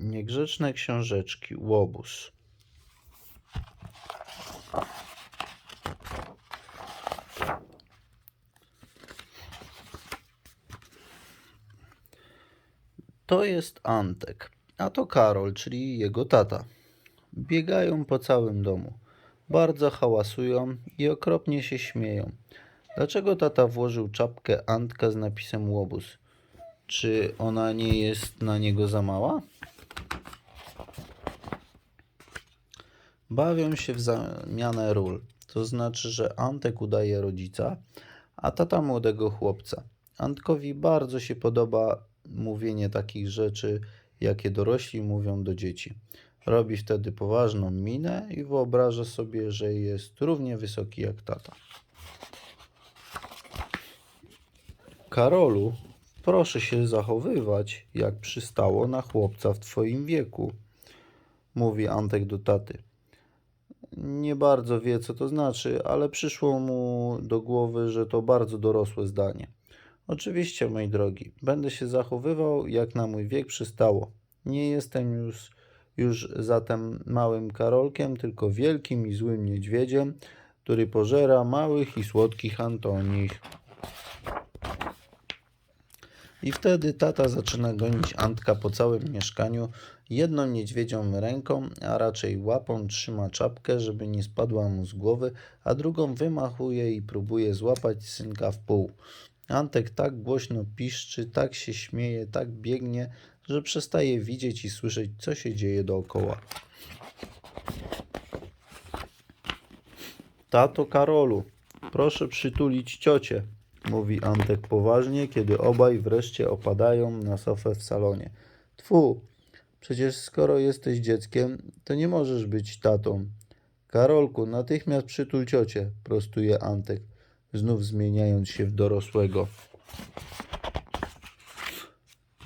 Niegrzeczne książeczki. Łobuz. To jest Antek, a to Karol, czyli jego tata. Biegają po całym domu. Bardzo hałasują i okropnie się śmieją. Dlaczego tata włożył czapkę Antka z napisem łobuz? Czy ona nie jest na niego za mała? Bawią się w zamianę ról. To znaczy, że Antek udaje rodzica, a tata młodego chłopca. Antkowi bardzo się podoba mówienie takich rzeczy, jakie dorośli mówią do dzieci. Robi wtedy poważną minę i wyobraża sobie, że jest równie wysoki jak tata. Karolu, proszę się zachowywać, jak przystało na chłopca w twoim wieku, mówi Antek do taty. Nie bardzo wie, co to znaczy, ale przyszło mu do głowy, że to bardzo dorosłe zdanie. Oczywiście, mój drogi, będę się zachowywał, jak na mój wiek przystało. Nie jestem już, już zatem małym Karolkiem, tylko wielkim i złym niedźwiedziem, który pożera małych i słodkich Antonich. I wtedy tata zaczyna gonić Antka po całym mieszkaniu. Jedną niedźwiedzią ręką, a raczej łapą trzyma czapkę, żeby nie spadła mu z głowy, a drugą wymachuje i próbuje złapać synka w pół. Antek tak głośno piszczy, tak się śmieje, tak biegnie, że przestaje widzieć i słyszeć, co się dzieje dookoła. Tato Karolu, proszę przytulić ciocię, mówi Antek poważnie, kiedy obaj wreszcie opadają na sofę w salonie. Tfu, przecież skoro jesteś dzieckiem, to nie możesz być tatą. Karolku, natychmiast przytul ciocię, prostuje Antek, znów zmieniając się w dorosłego.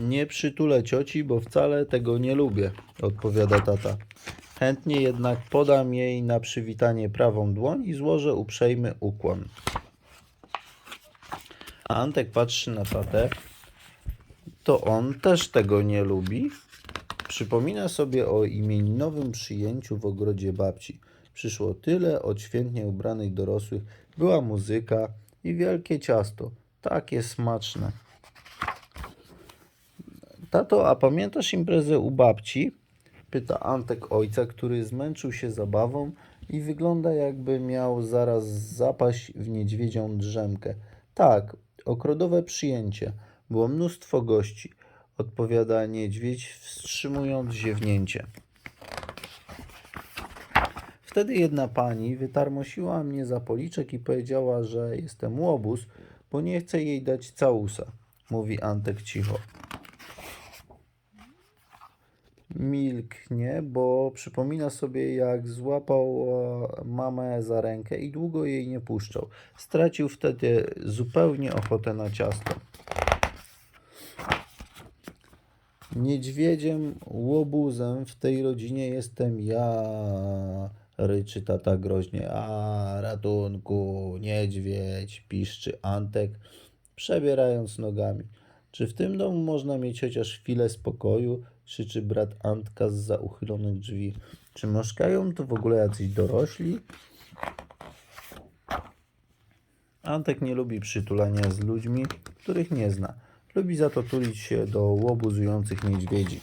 Nie przytulę cioci, bo wcale tego nie lubię, odpowiada tata. Chętnie jednak podam jej na przywitanie prawą dłoń i złożę uprzejmy ukłon. Antek patrzy na tatę. To on też tego nie lubi. Przypomina sobie o imieninowym przyjęciu w ogrodzie babci. Przyszło tyle odświętnie ubranych dorosłych, była muzyka i wielkie ciasto. Takie smaczne. Tato, a pamiętasz imprezę u babci? Pyta Antek ojca, który zmęczył się zabawą i wygląda jakby miał zaraz zapaść w niedźwiedzią drzemkę. Tak, ogrodowe przyjęcie. Było mnóstwo gości, odpowiada niedźwiedź, wstrzymując ziewnięcie. Wtedy jedna pani wytarmosiła mnie za policzek i powiedziała, że jestem łobuz, bo nie chce jej dać całusa, mówi Antek cicho. Milknie, bo przypomina sobie, jak złapał e, mamę za rękę i długo jej nie puszczał. Stracił wtedy zupełnie ochotę na ciasto. Niedźwiedziem, łobuzem w tej rodzinie jestem ja, ryczy tata groźnie. A, ratunku, niedźwiedź, piszczy Antek, przebierając nogami. Czy w tym domu można mieć chociaż chwilę spokoju? krzyczy brat Antka z uchylonych drzwi. Czy mieszkają tu w ogóle jacyś dorośli? Antek nie lubi przytulania z ludźmi, których nie zna. Lubi za to tulić się do łobuzujących niedźwiedzi.